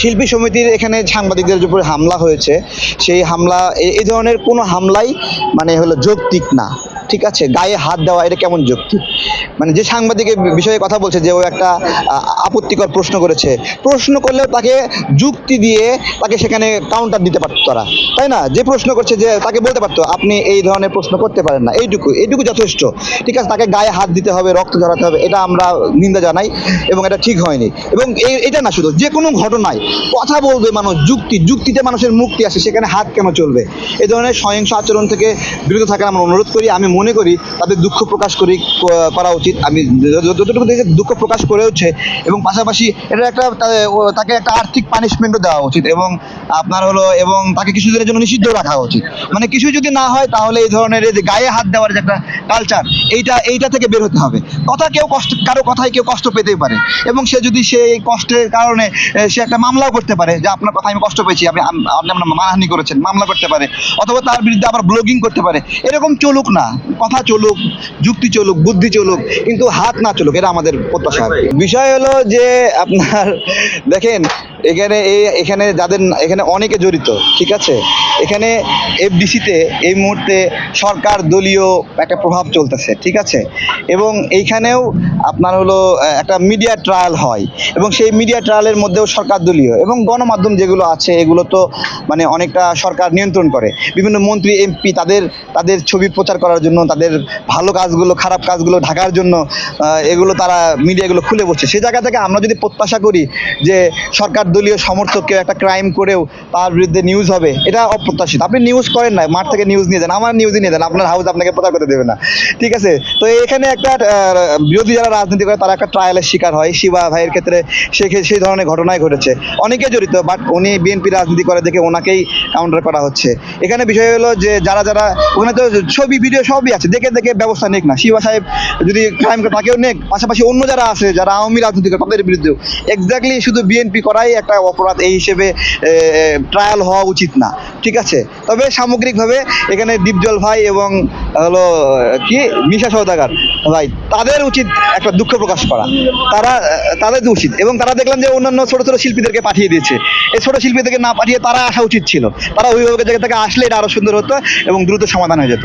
শিল্পী সমিতির এখানে সাংবাদিকদের উপরে হামলা হয়েছে। সেই হামলা এই ধরনের কোনো হামলাই মানে হলো যৌক্তিক না। ঠিক আছে? গায়ে হাত দেওয়া, এটা কেমন যুক্তি? মানে যে সাংবাদিকের বিষয়ে কথা বলছে যে ও একটা আপত্তিকর প্রশ্ন করেছে, প্রশ্ন করলেও তাকে যুক্তি দিয়ে তাকে সেখানে কাউন্টার দিতে পারতো তারা। তাই না? যে প্রশ্ন করছে যে তাকে বলতে পারতো, আপনি এই ধরনের প্রশ্ন করতে পারেন না। এইটুকু এইটুকু যথেষ্ট। ঠিক আছে, তাকে গায়ে হাত দিতে হবে, রক্ত ঝরাতে হবে, এটা আমরা নিন্দা জানাই এবং এটা ঠিক হয়নি। এবং এই, এটা না শুধু, যে কোনো ঘটনায় কথা বলবে মানুষ, যুক্তি, যুক্তিতে মানুষের মুক্তি আসে, সেখানে হাত কেন চলবে? এই ধরনের সহিংস আচরণ থেকে বিরত থাকার আমরা অনুরোধ করি। আমি মনে করি তাদের দুঃখ প্রকাশ করি করা উচিত। আমি যতটুকু দেখি দুঃখ প্রকাশ করেওছে এবং পাশাপাশি এটা একটা তাকে একটা আর্থিক পানিশমেন্টও দেওয়া উচিত এবং আপনার হলো এবং তাকে কিছুদিনের জন্য নিষিদ্ধ রাখা উচিত। মানে কিছু যদি না হয়, তাহলে এই ধরনের যে গায়ে হাত দেওয়ার যে একটা কালচার এইটা এইটা থেকে বের হতে হবে। কথা কেউ কষ্ট, কারও কথায় কেউ কষ্ট পেতেই পারে। এবং সে যদি সে কষ্টের কারণে সে একটা মামলাও করতে পারে, যে আপনার কথা আমি কষ্ট পেয়েছি, আপনি আপনি আপনার মানহানি করেছেন, মামলা করতে পারে, অথবা তার বিরুদ্ধে আবার ব্লগিং করতে পারে, এরকম চলুক না। কথা চলুক, যুক্তি চলুক, বুদ্ধি চলুক, কিন্তু হাত না চলুক, এটা আমাদের প্রত্যাশা। বিষয় হলো যে আপনার, দেখেন এখানে এই এখানে যাদের এখানে অনেকে জড়িত, ঠিক আছে? এখানে এফডিসিতে এই মুহূর্তে সরকার দলীয় একটা প্রভাব চলতেছে, ঠিক আছে? এবং এইখানেও আপনার হলো একটা মিডিয়া ট্রায়াল হয় এবং সেই মিডিয়া ট্রায়ালের মধ্যেও সরকার দলীয় এবং গণমাধ্যম যেগুলো আছে, এগুলো তো মানে অনেকটা সরকার নিয়ন্ত্রণ করে। বিভিন্ন মন্ত্রী, এমপি তাদের তাদের ছবি প্রচার করার জন্য, তাদের ভালো কাজগুলো, খারাপ কাজগুলো ঢাকার জন্য এগুলো তারা মিডিয়াগুলো খুলে বসছে। সেই জায়গা থেকে আমরা যদি প্রত্যাশা করি যে সরকার দলীয় সমর্থক কেউ একটা ক্রাইম করেও তার বিরুদ্ধে নিউজ হবে, এটা অপ্রত্যাশিত। আপনি নিউজ করেন না মাঠ থেকে নিউজ নিয়ে যান, আমার নিউজই নিয়ে যান, আপনার হাউস আপনাকে প্রচার করতে দেবে না। ঠিক আছে? তো এখানে একটা বিরোধী যারা রাজনীতি করে, তারা একটা ট্রায়ালের শিকার হয়, শিবা ভাইয়ের ক্ষেত্রে সে সেই ধরনের ঘটনাই ঘটেছে। অনেকে জড়িত বাট উনি বিএনপি রাজনীতি করে দেখে ওনাকেই কাউন্টার করা হচ্ছে। এখানে বিষয় হলো যে, যারা যারা, ওখানে তো ছবি ভিডিও সবই আছে, দেখে দেখে ব্যবস্থা নিক না। শিবা সাহেব যদি ক্রাইম করে তাকেও নেক, পাশাপাশি অন্য যারা আছে, যারা আওয়ামী রাজনীতি করে, তাদের বিরুদ্ধেও। এক্স্যাক্টলি শুধু বিএনপি করাই একটা অপরাধ এই হিসেবে ট্রায়াল হওয়া উচিত না। ঠিক আছে? তবে সামগ্রিকভাবে এখানে দীপজল ভাই এবং, হলো, কি? মিশা সৌদাগার ভাই তাদের উচিত একটা দুঃখ প্রকাশ করা। তারা, তাদের উচিত। এবং তারা দেখলাম যে অন্যান্য ছোট ছোট শিল্পীদেরকে পাঠিয়ে দিয়েছে। এই ছোট শিল্পীদেরকে না পাঠিয়ে তারা আসা উচিত ছিল। তারা অভিভাবকের জায়গা থেকে আসলে এটা আরও সুন্দর হতো এবং দ্রুত সমাধান হয়ে যেত।